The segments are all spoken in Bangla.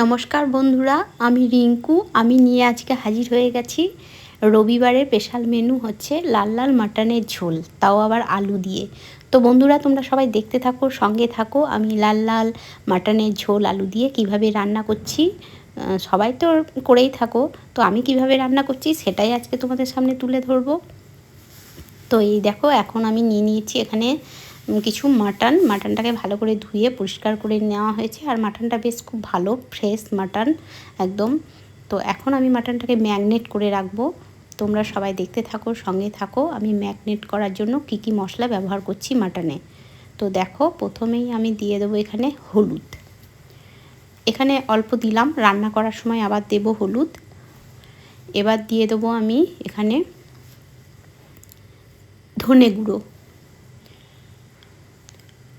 নমস্কার বন্ধুরা, আমি রিঙ্কু। আমি নিয়ে আজকে হাজির হয়ে গেছি। রবিবারের স্পেশাল মেনু হচ্ছে লাল লাল মাটনের ঝোল, তাও আবার আলু দিয়ে। তো বন্ধুরা, তোমরা সবাই দেখতে থাকো, সঙ্গে থাকো। আমি লাল লাল মাটনের ঝোল, আলু দিয়ে কীভাবে রান্না করছি সবাই তো করেই থাকো। তো আমি কীভাবে রান্না করছি, সেটাই আজকে তোমাদের সামনে তুলে ধরবো। তো এই দেখো, এখন আমি নিয়ে নিয়েছি এখানে কিছু মাটন। মাটনটাকে ভালো করে ধুয়ে পরিষ্কার করে নেওয়া হয়েছে। আর মাটনটা বেশ খুব ভালো ফ্রেশ মাটন একদম। তো এখন আমি মাটনটাকে ম্যাগনেট করে রাখব। তোমরা সবাই দেখতে থাকো, সঙ্গে থাকো। আমি ম্যাগনেট করার জন্য কি কি মশলা ব্যবহার করছি মাটনে। তো দেখো, প্রথমেই আমি দিয়ে দেবো এখানে হলুদ। এখানে অল্প দিলাম, রান্না করার সময় আবার দেব হলুদ। এবার দিয়ে দেবো আমি এখানে ধনে গুঁড়ো।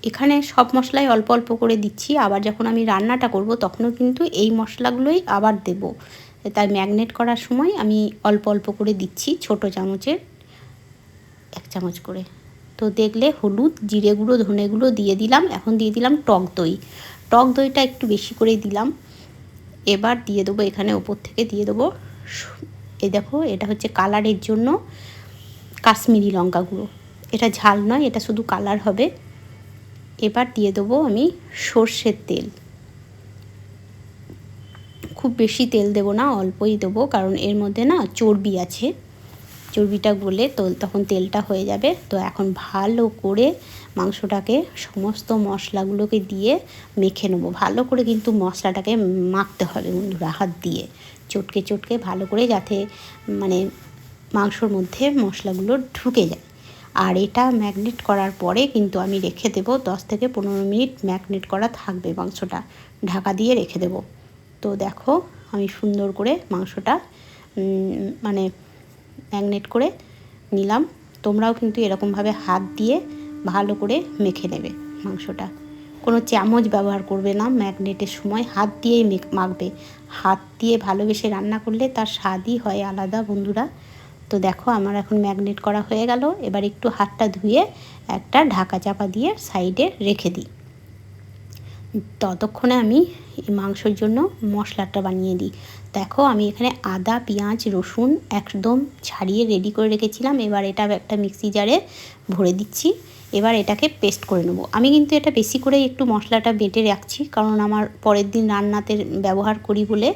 এখানে সব মশলাই অল্প অল্প করে দিচ্ছি। আবার যখন আমি রান্নাটা করব, তখনও কিন্তু এই মশলাগুলোই আবার দেব। তাই ম্যাগনেট করার সময় আমি অল্প অল্প করে দিচ্ছি, ছোট চামচের, এক চামচ করে। তো দেখলে হলুদ, জিরে গুঁড়ো, ধনে গুঁড়ো দিয়ে দিলাম। এখন দিয়ে দিলাম টক দই। টক দইটা একটু বেশি করে দিলাম। এবার দিয়ে দেবো এখানে ওপর থেকে দিয়ে দেবো এই দেখো, এটা হচ্ছে কালারের জন্য কাশ্মীরি লঙ্কা গুঁড়ো। এটা ঝাল নয়, এটা শুধু কালার হবে। এবার দিয়ে দেবো আমি সর্ষের তেল। খুব বেশি তেল দেবো না, অল্পই দেবো, কারণ এর মধ্যে না চর্বি আছে। চর্বিটা গলে তো তখন তেলটা হয়ে যাবে। তো এখন ভালো করে মাংসটাকে সমস্ত মশলাগুলোকে দিয়ে মেখে নেব। ভালো করে কিন্তু মশলাটাকে মাখতে হবে বন্ধুরা, হাত দিয়ে। চটকে চটকে ভালো করে যাতে মানে মাংসর মধ্যে মশলাগুলো ঢুকে যায়। আর এটা ম্যাগনেট করার পরে কিন্তু আমি রেখে দেবো দশ থেকে পনেরো মিনিট ম্যাগনেট করা থাকবে মাংসটা। ঢাকা দিয়ে রেখে দেবো। তো দেখো, আমি সুন্দর করে মাংসটা মানে ম্যাগনেট করে নিলাম। তোমরাও কিন্তু এরকমভাবে হাত দিয়ে ভালো করে মেখে নেবে মাংসটা। কোনো চামচ ব্যবহার করবে না, ম্যাগনেটের সময় হাত দিয়েই মাখবে। হাত দিয়ে ভালোবেসে রান্না করলে তার স্বাদই হয় আলাদা, বন্ধুরা। তো দেখো আমার এখন ম্যাগনেট করা হয়ে গেল। এবার একটু হাতটা ধুয়ে একটা ঢাকা চাপা দিয়ে সাইডে রেখে দিই। ততক্ষণে আমি এই মাংসর জন্য মশলাটা বানিয়ে দিই। দেখো আমি এখানে আদা, পেঁয়াজ, রসুন একদম ছাড়িয়ে রেডি করে রেখেছিলাম। এবার এটা একটা মিক্সি জারে ভরে দিচ্ছি। এবার এটাকে পেস্ট করে নেব। আমি কিন্তু এটা বেশি করে একটু মশলাটা বেটে রাখছি, কারণ আমার পরের দিন রান্নাতে ব্যবহার করি বলে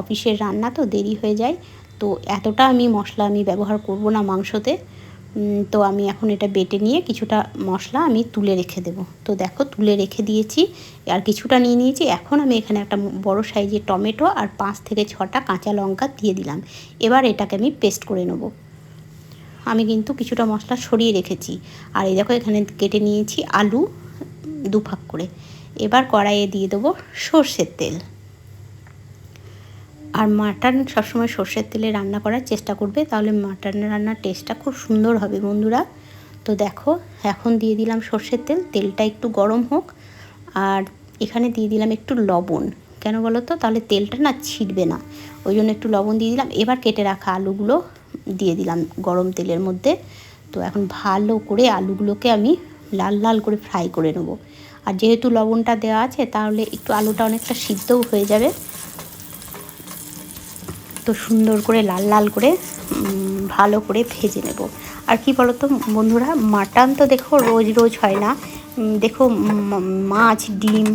অফিসের রান্না তো দেরি হয়ে যায়। তো এতটা আমি মশলা আমি ব্যবহার করব না মাংসতে তো আমি এখন এটা বেটে নিয়ে কিছুটা মশলা আমি তুলে রেখে দেব। তো দেখো তুলে রেখে দিয়েছি, আর কিছুটা নিয়ে নিয়েছি, এখন আমি এখানে একটা বড় সাইজের টমেটো আর পাঁচ থেকে ছটা কাঁচা লঙ্কা দিয়ে দিলাম। এবার এটাকে আমি পেস্ট করে নেব। আমি কিন্তু কিছুটা মশলা সরিয়ে রেখেছি। আর এই দেখো এখানে কেটে নিয়েছি আলু দু ফাঁক করে। এবার কড়াইয়ে দিয়ে দেবো সর্ষের তেল। আর মাটন সবসময় সর্ষের তেলে রান্না করার চেষ্টা করবে, তাহলে মাটন রান্নার টেস্টটা খুব সুন্দর হবে বন্ধুরা। তো দেখো, এখন দিয়ে দিলাম সর্ষের তেল, তেলটা একটু গরম হোক। আর এখানে দিয়ে দিলাম একটু লবণ। কেন বলো তো? তাহলে তেলটা না ছিটবে না। ওই জন্য একটু লবণ দিয়ে দিলাম। এবার কেটে রাখা আলুগুলো দিয়ে দিলাম গরম তেলের মধ্যে। তো এখন ভালো করে আলুগুলোকে আমি লাল লাল করে ফ্রাই করে নেব। আর যেহেতু লবণটা দেওয়া আছে, তাহলে একটু আলুটা অনেকটা সিদ্ধও হয়ে যাবে। তো সুন্দর করে লাল লাল করে ভালো করে ভেজে নেব। আর কি বলো তো বন্ধুরা, মাটন তো দেখো রোজ রোজ হয় না। দেখো মাছ, ডিম,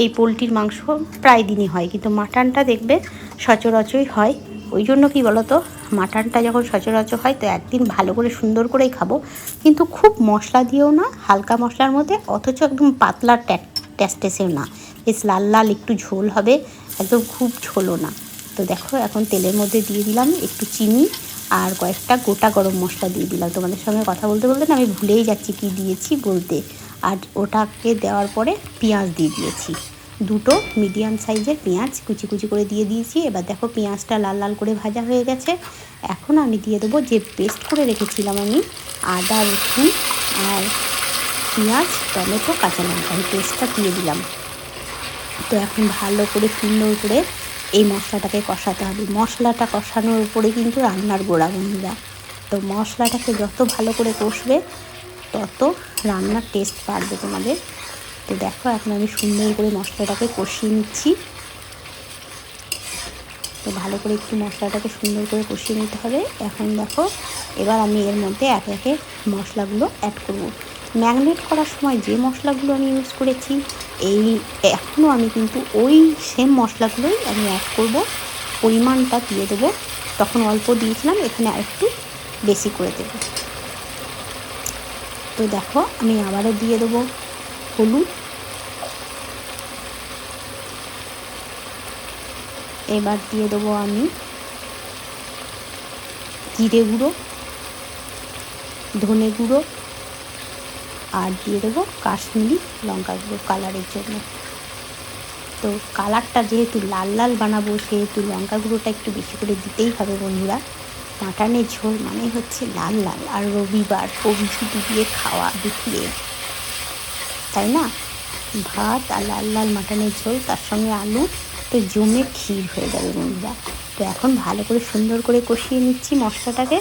এই পোলট্রির মাংস প্রায় দিনই হয়। কিন্তু মাটনটা দেখবে সচরাচরই হয়। ওই জন্য কি বলো তো মাটনটা যখন সচরাচর হয়, তো একদিন ভালো করে সুন্দর করেই খাব। কিন্তু খুব মশলা দিয়েও না, হালকা মশলার মধ্যে, অথচ একদম পাতলা ট্যাস্টেসেও না। বেশ লাল লাল, একটু ঝোল হবে, একদম খুব ঝোলও না। তো দেখো, এখন তেলের মধ্যে দিয়ে দিলাম একটু চিনি আর কয়েকটা গোটা গরম মশলা দিয়ে দিলাম। তোমাদের সঙ্গে কথা বলতে বলতে না, আমি ভুলেই যাচ্ছি কি দিয়েছি বলতে। আর ওটাকে দেওয়ার পরে পেঁয়াজ দিয়ে দিয়েছি। দুটো মিডিয়াম সাইজের পেঁয়াজ কুচি কুচি করে দিয়ে দিয়েছি। এবার দেখো, পেঁয়াজটা লাল লাল করে ভাজা হয়ে গেছে। এখন আমি দিয়ে দেবো যে পেস্ট করে রেখেছিলাম আমি, আদা, রসুন আর পেঁয়াজ, টমেটো, কাঁচা লঙ্কা। এই পেস্টটা দিয়ে দিলাম। তো এখন ভালো করে সুন্দর করে এই মশলাটাকে কষাতে হবে। মশলাটা কষানোর উপরে কিন্তু রান্নার গোড়া বন্ধুরা। তো মশলাটাকে যত ভালো করে কষবে, তত রান্নার টেস্ট বাড়বে তোমাদের। তো দেখো, এখন আমি সুন্দর করে মশলাটাকে কষিয়ে নিচ্ছি। তো ভালো করে একটু মশলাটাকে সুন্দর করে কষিয়ে নিতে হবে। এখন দেখো, এবার আমি এর মধ্যে একে একে মশলাগুলো অ্যাড করব। ম্যাগনেট করার সময় যে মশলাগুলো আমি ইউজ করেছি, এই এখনও আমি কিন্তু ওই সেম মশলাগুলোই আমি অ্যাড করব। পরিমাণটা দিয়ে দেবো। তখন অল্প দিয়েছিলাম, এখানে আরেকটু বেশি করে দেব। তো দেখো, আমি আবারও দিয়ে দেবো হলুদ। এবার দিয়ে দেবো আমি জিরে গুঁড়ো, ধনে গুঁড়ো আর দিয়ে দেবো কাশ্মীরি লঙ্কা গুঁড়ো কালারের জন্য। তো কালারটা যেহেতু লাল লাল বানাবো, সেহেতু লঙ্কা গুঁড়োটা একটু বেশি করে দিতেই হবে বন্ধুরা। মাটনের ঝোল মানে হচ্ছে লাল লাল আর রবিবার কবজি দিয়ে খাওয়া দুপুরে। তাই না? ভাত আর লাল লাল মাটনের ঝোল, তার সঙ্গে আলু, তো জমে ক্ষীর হয়ে যাবে বন্ধুরা। তো এখন ভালো করে সুন্দর করে কষিয়ে নিচ্ছি মশলাটাকে।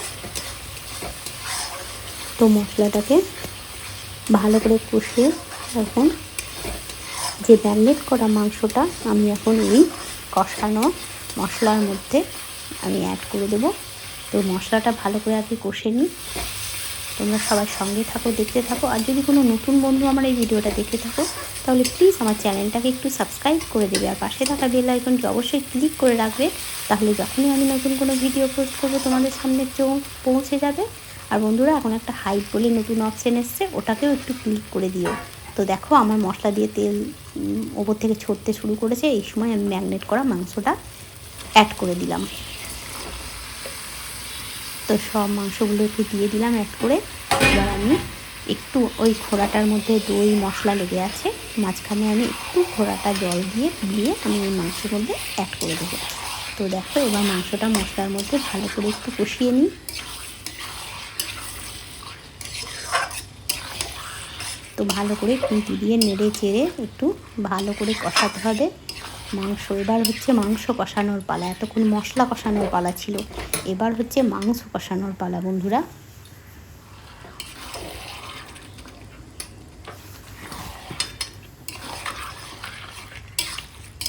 তো মশলাটাকে ভালো করে কষিয়ে এখন যে ম্যারিনেট করা মাংসটা আমি এখন এই কষানো মশলার মধ্যে আমি অ্যাড করে দেবো। তো মশলাটা ভালো করে আগে কষে নিই। তোমরা সবাই সঙ্গে থাকো, দেখতে থাকো। আর যদি কোনো নতুন বন্ধু আমার এই ভিডিওটা দেখে থাকো, তাহলে প্লিজ আমার চ্যানেলটাকে একটু সাবস্ক্রাইব করে দেবে। আর পাশে থাকা বেল আইকনটি অবশ্যই ক্লিক করে রাখবে। তাহলে যখনই আমি নতুন কোনো ভিডিও পোস্ট করব, তোমাদের সামনে পৌঁছে যাবে। আর বন্ধুরা, এখন একটা হাইট বলে নতুন অপশান এসছে, ওটাকেও একটু ক্লিক করে দিও। তো দেখো, আমার মশলা দিয়ে তেল ওপর থেকে ছড়তে শুরু করেছে, এই সময় আমি ম্যাগনেট করা মাংসটা অ্যাড করে দিলাম। তো সব মাংসগুলো একটু দিয়ে দিলাম অ্যাড করে। এবার আমি একটু ওই খোড়াটার মধ্যে দই, মশলা লেগে আছে, মাঝখানে আমি একটু খোড়াটা জল দিয়ে দিয়ে আমি ওই মাংসের মধ্যে অ্যাড করে দেবো। তো দেখো, এবার মাংসটা মশলার মধ্যে ভালো করে একটু কষিয়ে নিই। তো ভালো করে খুঁটি দিয়ে নেড়ে চেড়ে একটু ভালো করে কষাতে হবে। মাংস, এবার হচ্ছে মাংস কষানোর পালা। এতক্ষণ মশলা কষানোর পালা ছিল। এবার হচ্ছে মাংস কষানোর পালা, বন্ধুরা।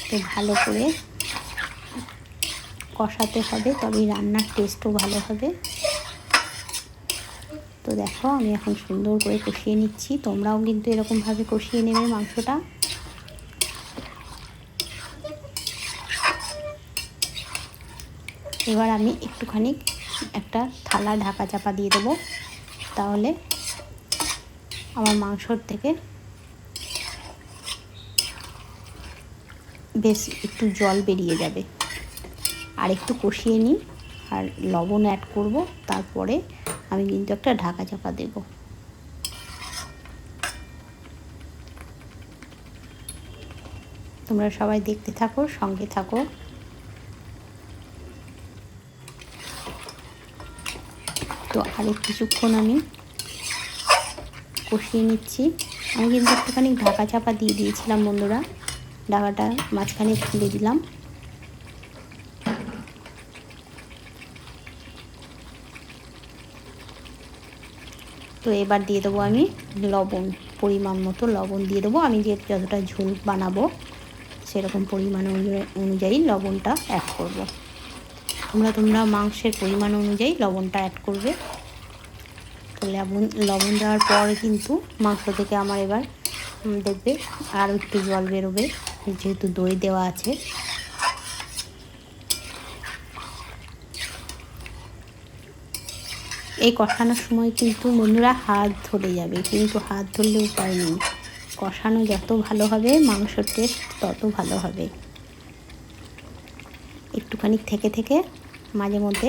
তো ভালো করে কষাতে হবে, তবেই রান্নার টেস্টও ভালো হবে। তো দেখো, আমি এখন সুন্দর করে কষিয়ে নিচ্ছি। তোমরাও কিন্তু এরকমভাবে কষিয়ে নেবে মাংসটা। এবার আমি একটুখানি একটা থালা ঢাকা চাপা দিয়ে দেবো। তাহলে আমার মাংসর থেকে বেশ একটু জল বেরিয়ে যাবে। আর একটু কষিয়ে নিই, আর লবণ অ্যাড করব। তারপরে আমি কিন্তু একটা ঢাকা চাপা দেব। তোমরা সবাই দেখতে থাকো, সঙ্গে থাকো। তো আরেক কিছুক্ষণ আমি কষিয়ে নিচ্ছি। আমি কিন্তু একটুখানি ঢাকা চাপা দিয়ে দিয়েছিলাম বন্ধুরা। ঢাকাটা মাঝখানে খুলে দিলাম। তো এবার দিয়ে দেবো আমি লবণ, পরিমাণ মতো লবণ দিয়ে দেবো। আমি যে যতটা ঝোল বানাবো, সেরকম পরিমাণ অনুযায়ী লবণটা অ্যাড করব। তোমরা তোমরা মাংসের পরিমাণ অনুযায়ী লবণটা অ্যাড করবে। তো লবণ লবণ দেওয়ার পরে কিন্তু মাংস থেকে আমার এবার দেখবে আর একটু জল বেরোবে। যেহেতু দই দেওয়া আছে এই কষানোর সময় কিন্তু বন্ধুরা হাত ধরে যাবে, কিন্তু হাত ধরলে উপায় নেই। কষানো যত ভালো হবে, মাংসর টেস্ট তত ভালো হবে। একটুখানি থেকে থেকে মাঝে মধ্যে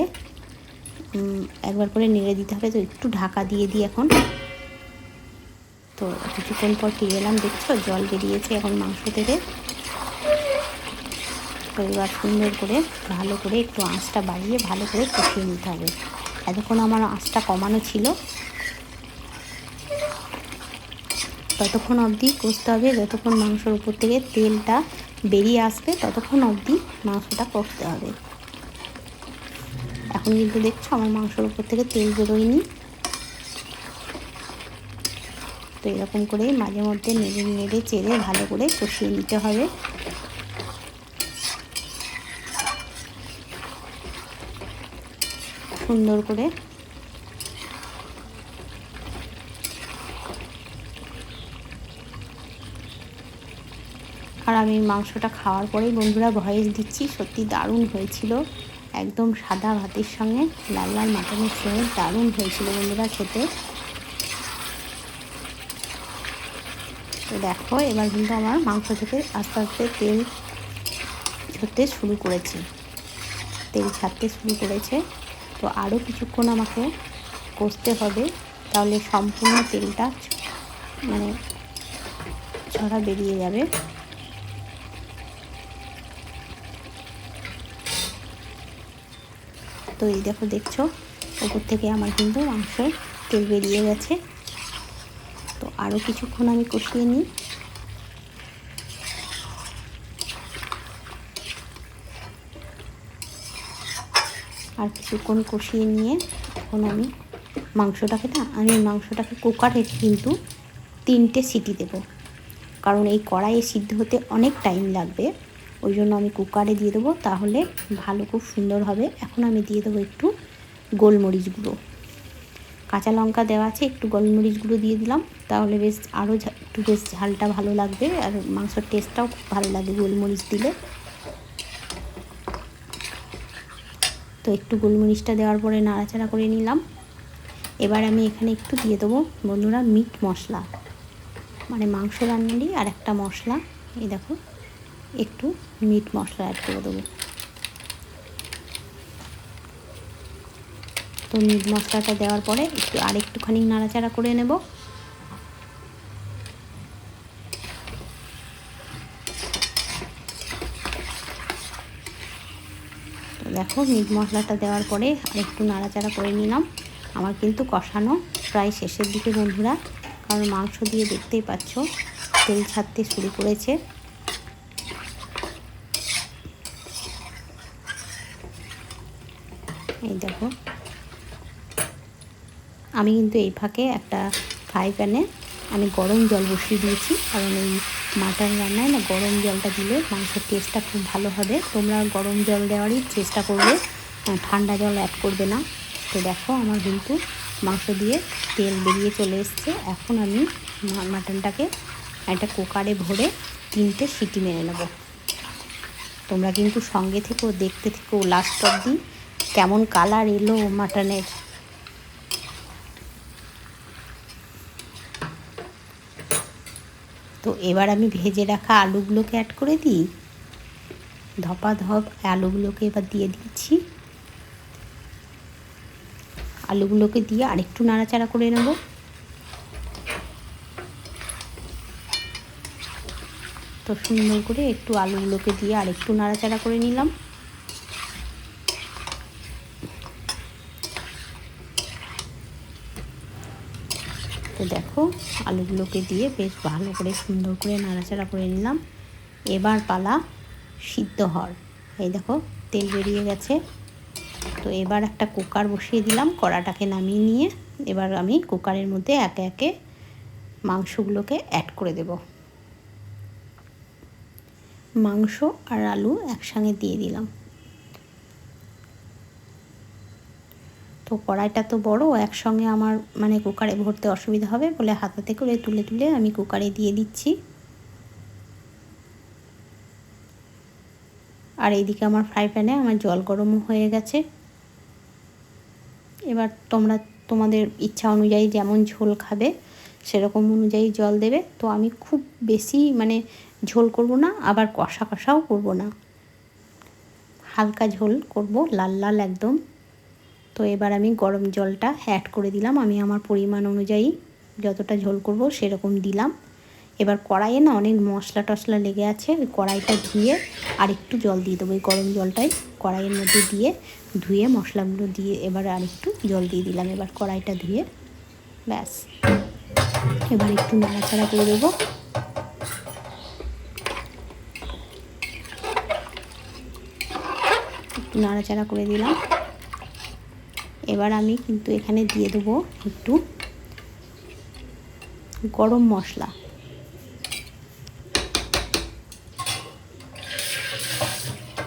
একবার করে নেড়ে দিতে হবে। তো একটু ঢাকা দিয়ে দিই এখন। তো কিছুক্ষণ পর ফিরে এলাম, দেখছ? জল বেরিয়েছে এখন মাংস থেকে। তো এবার সুন্দর করে, ভালো করে একটু আঁচটা বাড়িয়ে ভালো করে কষিয়ে নিতে হবে। এতক্ষণ আমার আঁচটা কমানো ছিল। ততক্ষণ অবধি কষতে হবে, যতক্ষণ মাংসর উপর থেকে তেলটা বেরিয়ে আসবে, ততক্ষণ অবধি মাংসটা কষতে হবে। এখন কিন্তু দেখছ আমার মাংসর উপর থেকে তেল বেরোয়নি। তো এরকম করে মাঝে মধ্যে নেড়ে নেড়ে চেড়ে ভালো করে কষিয়ে নিতে হবে। সুন্দর করে। আর আমি মাংসটা খাওয়ার পরেই বন্ধুরা ভয়েস দিচ্ছি, সত্যি দারুণ হয়েছিল। একদম সাদা ভাতের সঙ্গে লাল লাল মাটনের সঙ্গে দারুণ হয়েছিল বন্ধুরা খেতে। তো দেখো, এবার কিন্তু আমার মাংস থেকে আস্তে আস্তে তেল ঝরতে শুরু করেছে। তেল ছাড়তে শুরু করেছে। তো আরও কিছুক্ষণ আমাকে কষতে হবে। তাহলে সম্পূর্ণ তেলটা মানে ছড়া বেরিয়ে যাবে। তো এই দেখো, দেখছ? ওপর থেকে আমার কিন্তু মাংসের তেল বেরিয়ে গেছে। তো আরও কিছুক্ষণ আমি কষিয়ে নিই। আর কিছুক্ষণ কষিয়ে নিয়ে এখন আমি মাংসটাকে না, আমি মাংসটাকে কুকারে কিন্তু তিনটে সিটি দেব। কারণ এই কড়াইয়ে সিদ্ধ হতে অনেক টাইম লাগবে। ওই জন্য আমি কুকারে দিয়ে দেবো, তাহলে ভালো, খুব সুন্দর হবে। এখন আমি দিয়ে দেবো একটু গোলমরিচ গুঁড়ো। কাঁচা লঙ্কা দেওয়া আছে, একটু গোলমরিচ গুঁড়ো দিয়ে দিলাম। তাহলে বেশ আরও একটু বেশ ঝালটা ভালো লাগবে। আর মাংসের টেস্টটাও খুব ভালো লাগে গোলমরিচ দিলে। তো একটু গোলমরিচটা দেওয়ার পরে নাড়াচাড়া করে নিলাম। এবার আমি এখানে একটু দিয়ে দেবো, বন্ধুরা, মিট মশলা। মানে মাংস রান্নারই আর একটা মশলা। এই দেখো, একটু মিট মশলা অ্যাড করে দেবো। তো মিট মশলাটা দেওয়ার পরে একটু আর একটুখানি নাড়াচাড়া করে নেব তো দেখো, মিট মশলাটা দেওয়ার পরে আর একটু নাড়াচাড়া করে নিলাম। আমার কিন্তু কষানো প্রায় শেষের দিকে বন্ধুরা, কারণ মাংস দিয়ে দেখতেই পাচ্ছ, তেল ছাড়তে শুরু করেছে। এই দেখো, আমি কিন্তু এই ফাঁকে একটা ফ্রাই প্যানে আমি গরম জল বসিয়ে দিয়েছি, কারণ এই মাটন রান্নায় না গরম জলটা দিলে মাংসের টেস্টটা খুব ভালো হবে। তোমরা গরম জল দেওয়ারই চেষ্টা করবে ঠান্ডা জল অ্যাড করবে না। তো দেখো আমার কিন্তু মাংস দিয়ে তেল বেরিয়ে চলে এসছে। এখন আমি মাটনটাকে একটা কুকারে ভরে তিনটে সিটি মেরে নেব। তোমরা কিন্তু সঙ্গে থেকেও, দেখতে থেকেও লাস্ট অব্দি কেমন কালার এলো মাটনের। তো এবার আমি ভেজে রাখা আলুগুলোকে অ্যাড করে দিই। ধপা ধপ আলুগুলোকে এবার দিয়ে দিচ্ছি। আলুগুলোকে দিয়ে আরেকটু নাড়াচাড়া করে নেব। তো সুন্দর করে একটু আলুগুলোকে দিয়ে আরেকটু নাড়াচাড়া করে নিলাম। দেখো, আলুগুলোকে দিয়ে বেশ ভালো করে সুন্দর করে নাড়াচাড়া করে নিলাম। এবার পালা সিদ্ধ হওয়ার। এই দেখো, তেল বেরিয়ে গেছে। তো এবার একটা কুকার বসিয়ে দিলাম, কড়াটাকে নামিয়ে নিয়ে এবার আমি কুকারের মধ্যে একে একে মাংসগুলোকে অ্যাড করে দেব। মাংস আর আলু একসঙ্গে দিয়ে দিলাম। তো কড়াইটা তো বড়, একসঙ্গে আমার মানে কুকারে ভরতে অসুবিধা হবে বলে হাতাতে করে তুলে তুলে আমি কুকারে দিয়ে দিচ্ছি। আর এইদিকে আমার ফ্রাই প্যানে আমার জল গরমও হয়ে গেছে। এবার তোমরা, তোমাদের ইচ্ছা অনুযায়ী যেমন ঝোল খাবে, সেরকম অনুযায়ী জল দেবে। তো আমি খুব বেশি মানে ঝোল করব না, আবার কষা কষাও করব না। হালকা ঝোল করব, লাল লাল একদম। তো এবার আমি গরম জলটা অ্যাড করে দিলাম। আমি আমার পরিমাণ অনুযায়ী যতটা ঝোল করব সেরকম দিলাম। এবার কড়াইয়ে না অনেক মশলা টশলা লেগে আছে, ওই কড়াইটা ধুয়ে আর একটু জল দিয়ে দেবো। ওই গরম জলটাই কড়াইয়ের মধ্যে দিয়ে ধুয়ে মশলাগুলো দিয়ে এবার আর একটু জল দিয়ে দিলাম। এবার কড়াইটা ধুয়ে ব্যাস। এবার একটু নাড়াচাড়া করে দেবো। নাড়াচাড়া করে দিলাম। এবার আমি কিন্তু এখানে দিয়ে দেবো একটু গরম মশলা।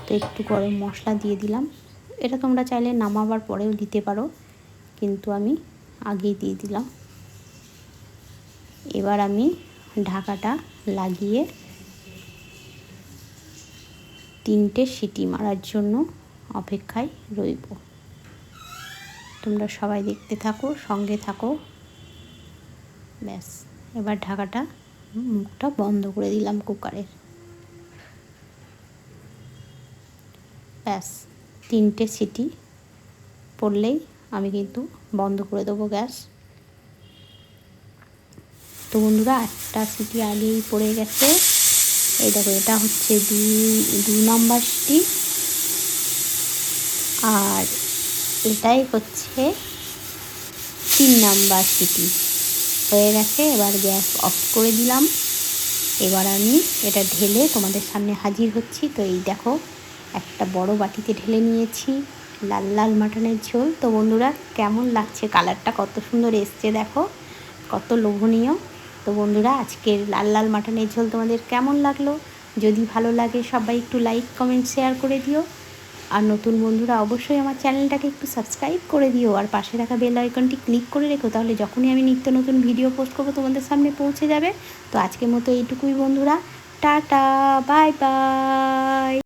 তো একটু গরম মশলা দিয়ে দিলাম। এটা তোমরা চাইলে নামাবার পরেও দিতে পারো, কিন্তু আমি আগেই দিয়ে দিলাম। এবার আমি ঢাকাটা লাগিয়ে তিনটে সিটি মারার জন্য অপেক্ষায় রইব। তোমরা সবাই দেখতে থাকো, সঙ্গে থাকো। ব্যাস, এবার ঢাকাটা মুখটা বন্ধ করে দিলাম কুকারের। ব্যাস, তিনটে সিটি পড়লেই আমি কিন্তু বন্ধ করে দেবো গ্যাস। তো বন্ধুরা একটা সিটি আগেই পড়ে গেছে। এই দেখো, এটা হচ্ছে দুই, দু নাম্বার সিটি। আর এটাই হচ্ছে তিন নাম্বার সিটি হয়ে গেছে, এবার গ্যাস অফ করে দিলাম। এবার আমি এটা ঢেলে তোমাদের সামনে হাজির হচ্ছি। তো এই দেখো, একটা বড় বাটিতে ঢেলে নিয়েছি, লাল লাল মাটনের ঝোল। তো বন্ধুরা, কেমন লাগছে? কালারটা কত সুন্দর এসছে, দেখো। কত লোভনীয়। তো বন্ধুরা, আজকের লাল লাল মাটনের ঝোল তোমাদের কেমন লাগল? যদি ভালো লাগে, সবাই একটু লাইক কমেন্ট শেয়ার করে দিও। আর নতুন বন্ধুরা অবশ্যই আমার চ্যানেলটাকে একটু সাবস্ক্রাইব করে দিও আর পাশে রাখা বেল আইকনটি ক্লিক করে রেখো, তাহলে যখনই আমি নিত্য নতুন ভিডিও পোস্ট করব তোমাদের সামনে পৌঁছে যাবে। তো আজকের মতো এইটুকুই বন্ধুরা, টাটা বাই বাই